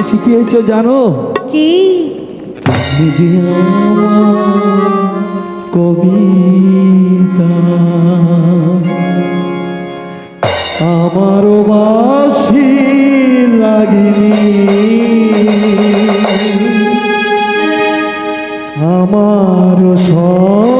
আমাকে শিখিয়েছ জানো? কি? কবিতা। আমার বাসি লাগিনি। আমার সব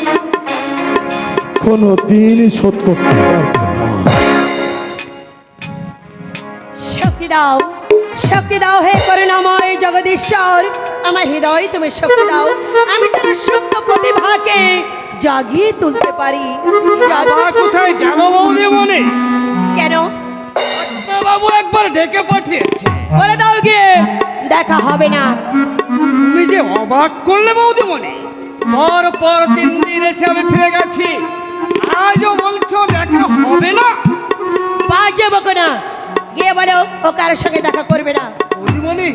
কোনো দিনই শোধ করতে শক্তি দাও শক্তি দাও হে করুণাময় জগদীশ্বর। আমার হৃদয় তুমি শক্তি দাও। আমি সুপ্ত প্রতিভাকে জাগিয়ে তুলতে পারি। কোথায় গেল বৌদি মনে কেন? বাবু একবার ডেকে পাঠিয়েছে। বলে দাও গিয়ে দেখা হবে না। তুমি যে অবাক করলে বৌদি মনে পর পর তিন দিন এসে আমি ফিরে গেছি। আজও বলছো দেখা হবে না? বাজে বকো না। গিয়ে বলো ও কারোর সঙ্গে দেখা করবে না। বৌদিমণি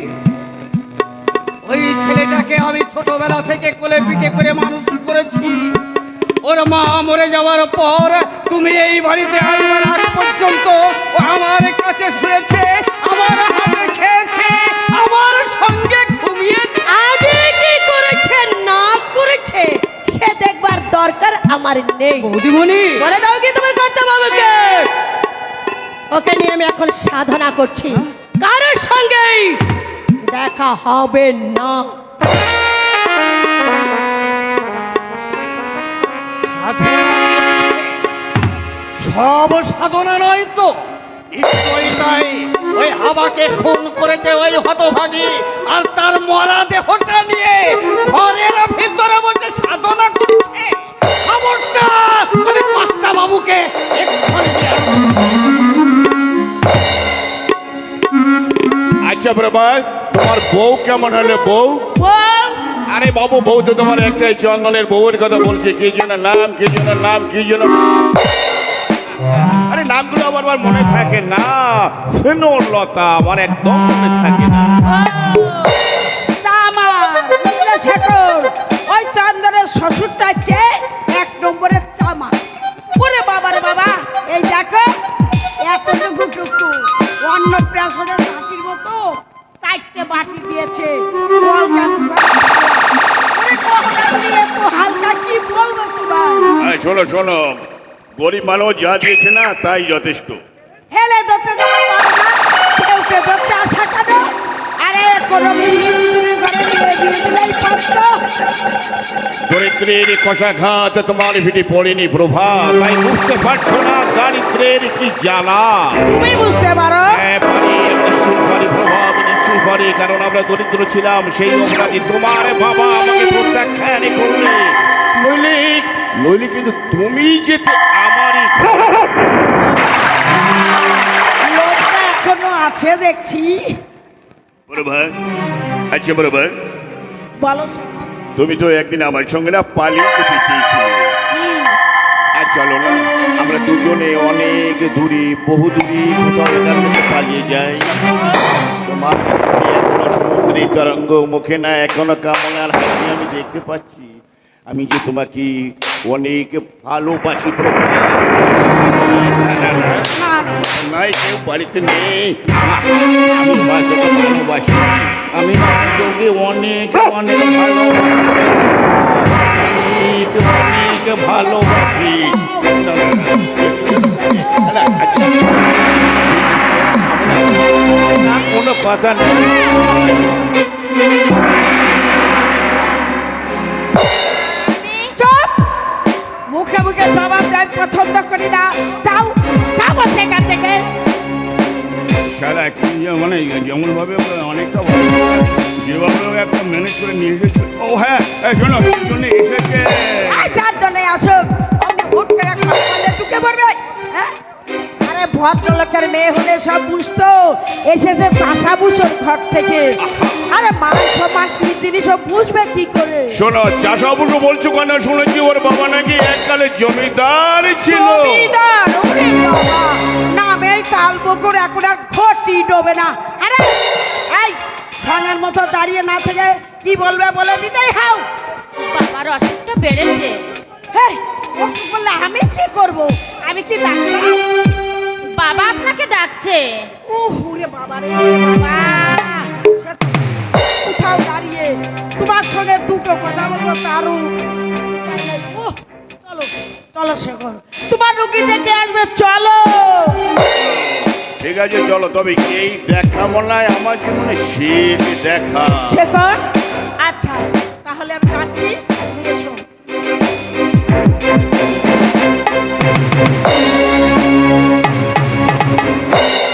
ওই ছেলেটাকে আমি ছোটবেলা থেকে কোলে পিঠে করে মানুষ করেছি। ওর মা মরে যাওয়ার পর তুমি এই বাড়িতে আসবার আগ পর্যন্ত ও আমার কাছে শুয়েছে আমার হাতে খেয়েছে আমার সঙ্গে ঘুমিয়েছে। আগে কি করেছে না করেছে? সে দেখবার দরকার আমার নেই। বৌদিমণি বলে। দাও কি তোমার কর্তব্য বাবুকে ওকে নিয়ে আমি এখন সাধনা করছি। কারোর সঙ্গেই দেখা হবে না। সব সাধনা নয় তো তাই। ওই হাবাকে খুন করেছে ওই হতভাগী। আর তার মরা দেহটা নিয়ে ঘরের ভিতরে বসে সাধনা করছে। খবরটা আমি কর্তা বাবুকে। আচ্ছা বাবা তোমার বউ কেমন হলো বউ? আরে বাবু বউ তো তোমার একটাই চন্দনের বউয়ের কথা বলছে। কি যেন নাম কি যেন নাম কি যেন নামগুলো আমার আবার মনে থাকে না। স্নেহলতা আমার একদম মনে থাকে না। ওই চন্দনের শ্বশুরটা হচ্ছে এক নম্বরের চামা। ওরে বাবারে বাবা এই দেখো এতটুকু টুকু। অন্য প্রাসনের বাটির মতো চারটে বাটি দিয়েছে। হালকা কি বলব তোমার শোনো শোনো। গরিব মানুষ যা দিয়েছে না তাই যথেষ্ট। হেলে কেউকে ধরতে আসা কেন? আরে দরিদ্রের কষাঘাত তোমার ভিটে পড়েনি প্রভা। তাই বুঝতে পারছ না দারিদ্রের কি জ্বালা? তুমি বুঝতে পারো? হ্যাঁ, পারি, কারণ আমরা দরিদ্র ছিলাম সেই অপরাধী তোমার বাবা আমাকে প্রত্যাখ্যান করলে। নইলে নইলে কিন্তু তুমি যেতে আমারই এখনও আছে দেখছি। বরাবর আচ্ছা বরাবর বলো তুমি তো একদিন আমার সঙ্গে না পালিয়ে যেতে চেয়েছিলে। আর চলো না আমরা দুজনে অনেক দূরে বহু দূরে কোথাও এখান থেকে পালিয়ে যাই। তোমার এখনও সমুদ্রের তরঙ্গ মুখে না এখনও কামনার হাসি আমি দেখতে পাচ্ছি। আমি যে তোমাকে অনেক ভালোবাসি নাই কেউ বাড়িতে নেই। আমি ভালোবাসি আমি অনেক অনেক অনেক অনেক ভালোবাসি। আচ্ছা। না, কোনো কথা নেই। দেয় পছন্দ করি না যাও যাব সেখান থেকে। সারা কি মানে যেমন ভাবে অনেকটা ভালো যেভাবে একটা ম্যানেজ করে নিয়ে এসেছে। ও হ্যাঁ এই শোনো জন্য এসেছে। যার জন্য আসুক। হুট করে ঢুকে পড়বে। হ্যাঁ? ভদ্রলোকের মেয়ে হলে সব বুঝতো এসেছে চাষা বুঝোর ঘর থেকে। আরে মান সম্মান কি জিনিস বুঝবে কি করে? শোনো চাষাবুকে বলছো কেন? শুনেছি ওর বাবা নাকি এককালে জমিদার ছিল। জমিদার ওরে বাবা। নামেই তাল বকুর এখন আর ঘটি ডোবে না। আরে এই সঙ্গের মতো দাঁড়িয়ে না থেকে কি বলবে বলে দিতেই হাও বাবার অসুখটা বেড়েছে। ওকে বললে আমি কি করব? আমি কি ডাক্তার? বাবা আপনাকে ডাকছে। ও হুরে বাবা রে বাবা। কোথাও দাঁড়িয়ে? তোমার সঙ্গে দুটো কথা বলব চলো চলো শেখর তোমার রুগী দেখে আসবে চলো। ঠিক আছে চলো তবে এই দেখা মনে হয় আমার জীবনে শেষ দেখা। শেখর আচ্ছা তাহলে আমি যাচ্ছি এসো। এর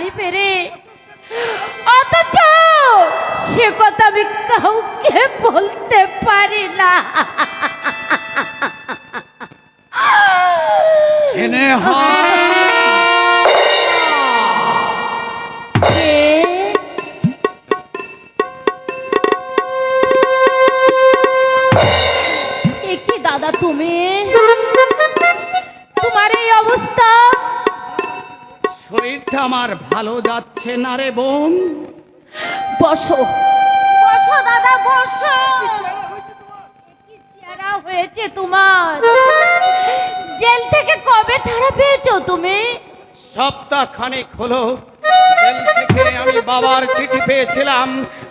বাড়ি ফেরে আমার ভালো যাচ্ছে না রে বোন। বসো। বসো দাদা বসো। কি চেহারা হয়েছে তোমার? জেল থেকে কবে ছাড়া পেয়েছ তুমি? সপ্তাহ খানেক হলো জেল থেকে আমি বাবার চিঠি পেয়েছিলাম।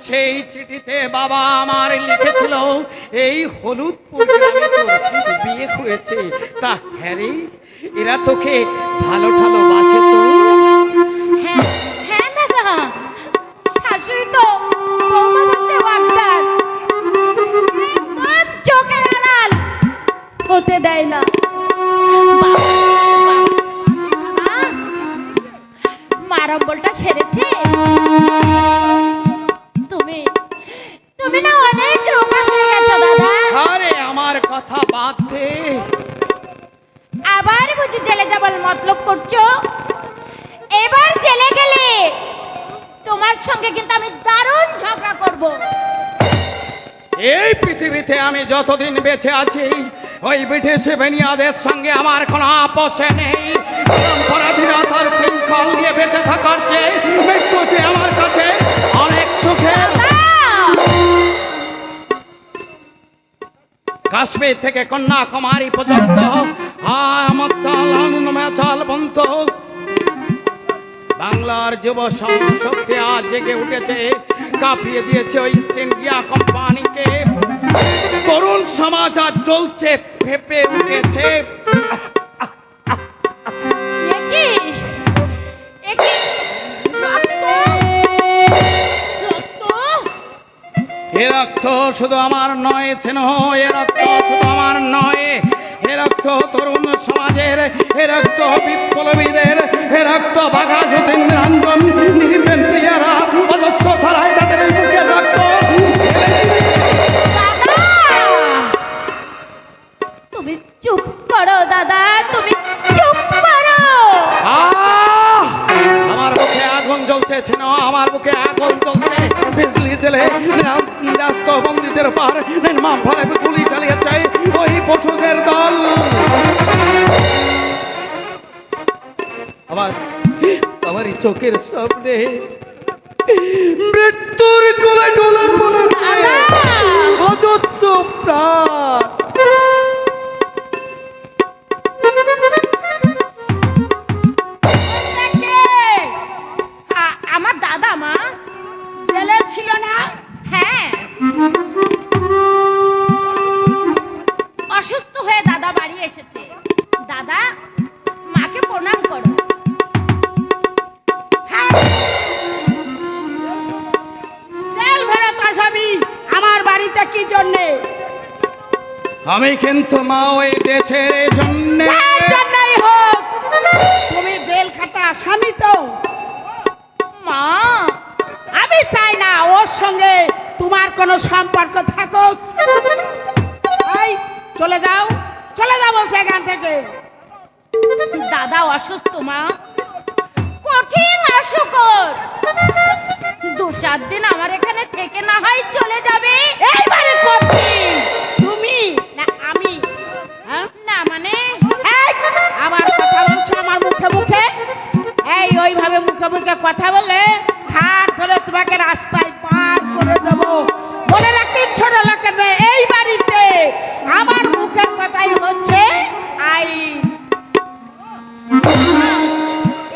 সেই চিঠিতে বাবা আমার লিখেছিল এই হলুদ গ্রামে তোর বিয়ে হয়েছে। তা হ্যাঁ রে এরা তোকে ভালো ঠালো বাসে ব্রিটিশ বেনিয়াদের সঙ্গে আমার কোনো আপোষে নেই পরাধীরা তার শৃঙ্খল নিয়ে বেঁচে থাকার চেয়ে মৃত্যু যে আমার কাছে অনেক সুখের কাশ্মীর থেকে কন্যাকুমারী পর্যন্ত বাংলার যুব শক্তি আজ জেগে উঠেছে কাঁপিয়ে দিয়েছে ওই ইস্ট ইন্ডিয়া কোম্পানিকে তরুণ সমাজ আজ চলছে ফেপে উঠেছে। এ রক্ত শুধু আমার নয় স্নেহ এ রক্ত শুধু আমার নয়। এ রক্ত তরুণ সমাজের এ রক্ত বিপ্লবীদের এ রক্ত বাঘা সতীন্দ্রাঞ্জন নির্বেন চুপ করো, দাদা, তুমি চুপ করো! আমার বুকে আগুন জ্বলছে ছিল আমার বুকে আগুন জ্বলছে। বিজলি জেলে নিরাস্ত বন্দীদের পার নির্মাণ ফলে গুলি চাই ওই পশুদের দল। আমার আমারই চোখের সামনে মৃত্যুর মা, আমি চাই না ওর সঙ্গে তোমার কোনো সম্পর্ক থাকুক। চলে যাও চলে যাও বলছে এখান থেকে। দাদা অসুস্থ, মা। কঠিন অসুখর দু চার দিন আমার এখানে থেকে না হয় চলে যাবে। এইবারে তুমি? না, আমি। হ্যাঁ? না মানে? আবার কথা বলছো আমার মুখে মুখে? এই, ওইভাবে মুখে মুখে কথা বলে হাত ধরে তোমাকে রাস্তায় পার করে দেবো। মনে রাখতে ছোট লোকের এই বাড়িতে আমার মুখের কথাই হচ্ছে আইন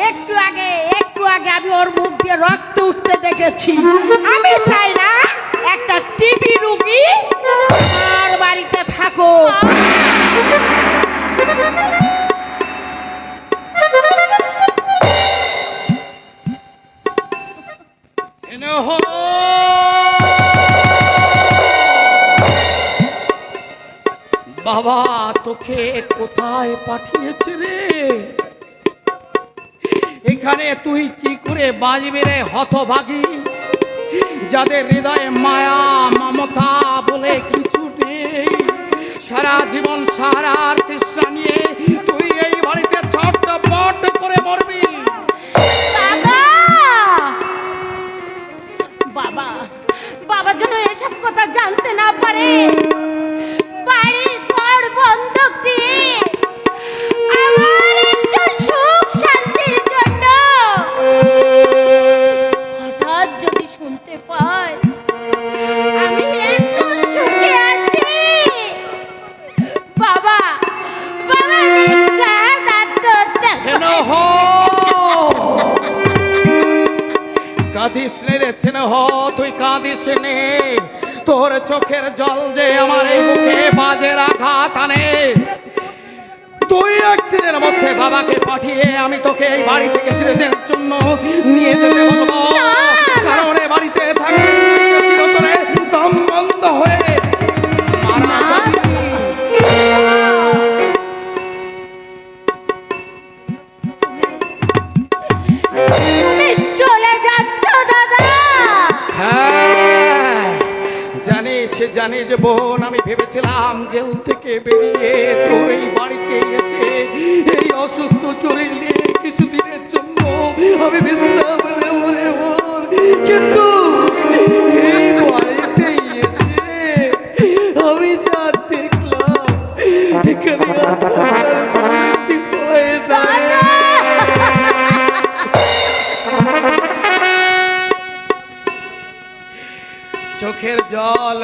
একটু আগে একটু আগে আমি ওর মুখ দিয়ে রক্ত উঠতে দেখেছি। আমি চাই না একটা টিভি রুগী আর বাড়িতে থাকো বাবা তোকে কোথায় পাঠিয়েছে রে? এখানে তুই কি করে বাজবি রে, হতভাগী? যাদের হৃদয়ে মায়া, মমতা বলে কিছু নেই, সারা জীবন সারার তৃষ্ণা নিয়ে কাঁদিস নে রে স্নেহ। তুই কাঁদিস নে। তোর চোখের জল যে আমার এই মুখে বাজে রাখা তানে একদিনের মধ্যে বাবাকে পাঠিয়ে আমি তোকে এই বাড়ি থেকে জন্য নিয়ে যেতে বলব। কারণ বাড়িতে দম বন্ধ হয়ে জানিস যে বোন, আমি ভেবেছিলাম জেল থেকে বেরিয়ে তোর এই বাড়িতে এসে এই অসুস্থ শরীর কিছুদিনের জন্য আমি বিশ্রাম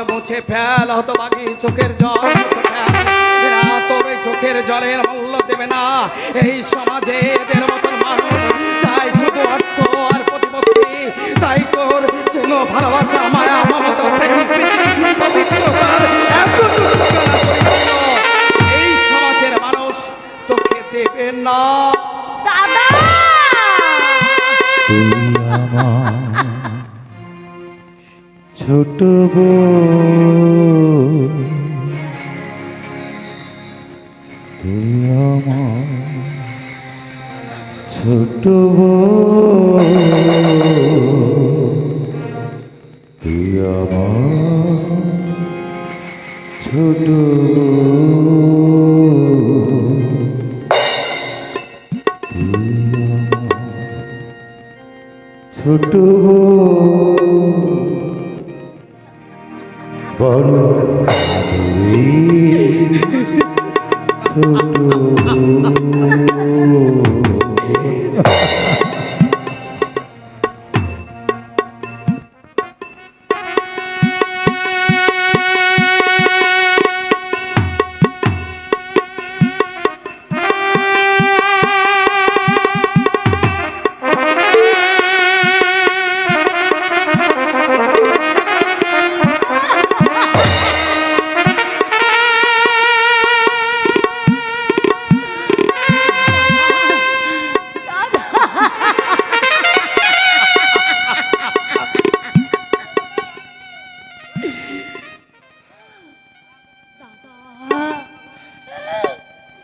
মুছে ফেল হতবাগি চোখের জল মুছে ফেল। তোর চোখের জলের মূল্য দেবে না। এই সমাজে এদের মতন মানুষ চাই শুধু অর্থ আর প্রতিপত্তি। তাই তোর যেন ভালোবাসা মায়া মমতা প্রেম পবিত্রতার এতটুকু এই সমাজের মানুষ তোকে দেবে না। দাদা! ছোট তুই আমার ছোট ছোট Ooh.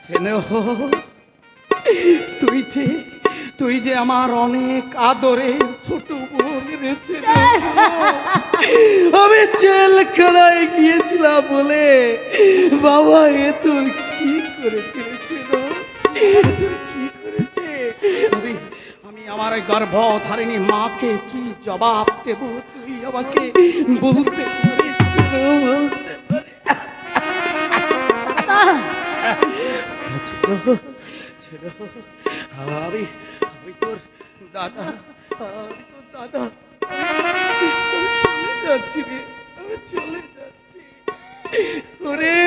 স্নেহ তুই যে তুই যে আমার অনেক আদরের ছোট বোন আমি জেলখানায় গিয়েছিলাম বলে বাবা এ তোর কি করেছে তোর কি করেছে আমি আমি আমার গর্ভধারিণী মাকে কি জবাব দেব তুই আমাকে বলতে বলতে ছিল আমি আমি তোর দাদা আমি তোর দাদা। চলে যাচ্ছি রে আমি চলে যাচ্ছি। ওরে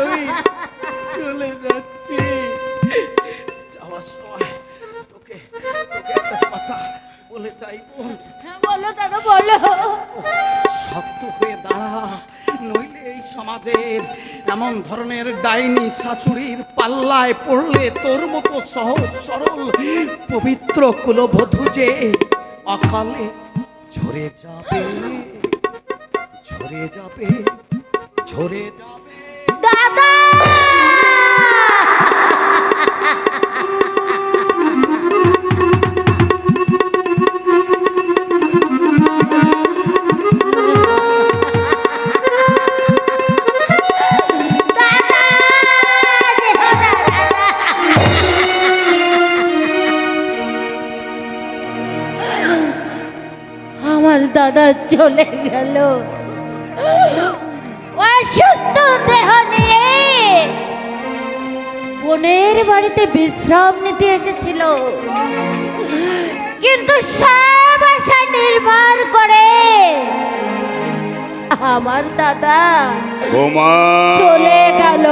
আমি চলে যাচ্ছি। যাওয়ার সময় তোকে তোকে একটা কথা বলে চাইব। হ্যাঁ বলো দাদা বলো। শক্ত হয়ে দাঁড়া নইলে এই সমাজের এমন ধরনের ডাইনি শাশুড়ির পাল্লায় পড়লে তোর মতো সহজ সরল পবিত্র কুলবধূ যে অকালে ঝরে যাবে ঝরে যাবে ঝরে যাবে। দাদা! চলে গেল। অসুস্থ দেহ নিয়ে বোনের বাড়িতে বিশ্রাম নিতে এসেছিল। কিন্তু সব আশা নির্ভর করে আমার দাদা চলে গেল।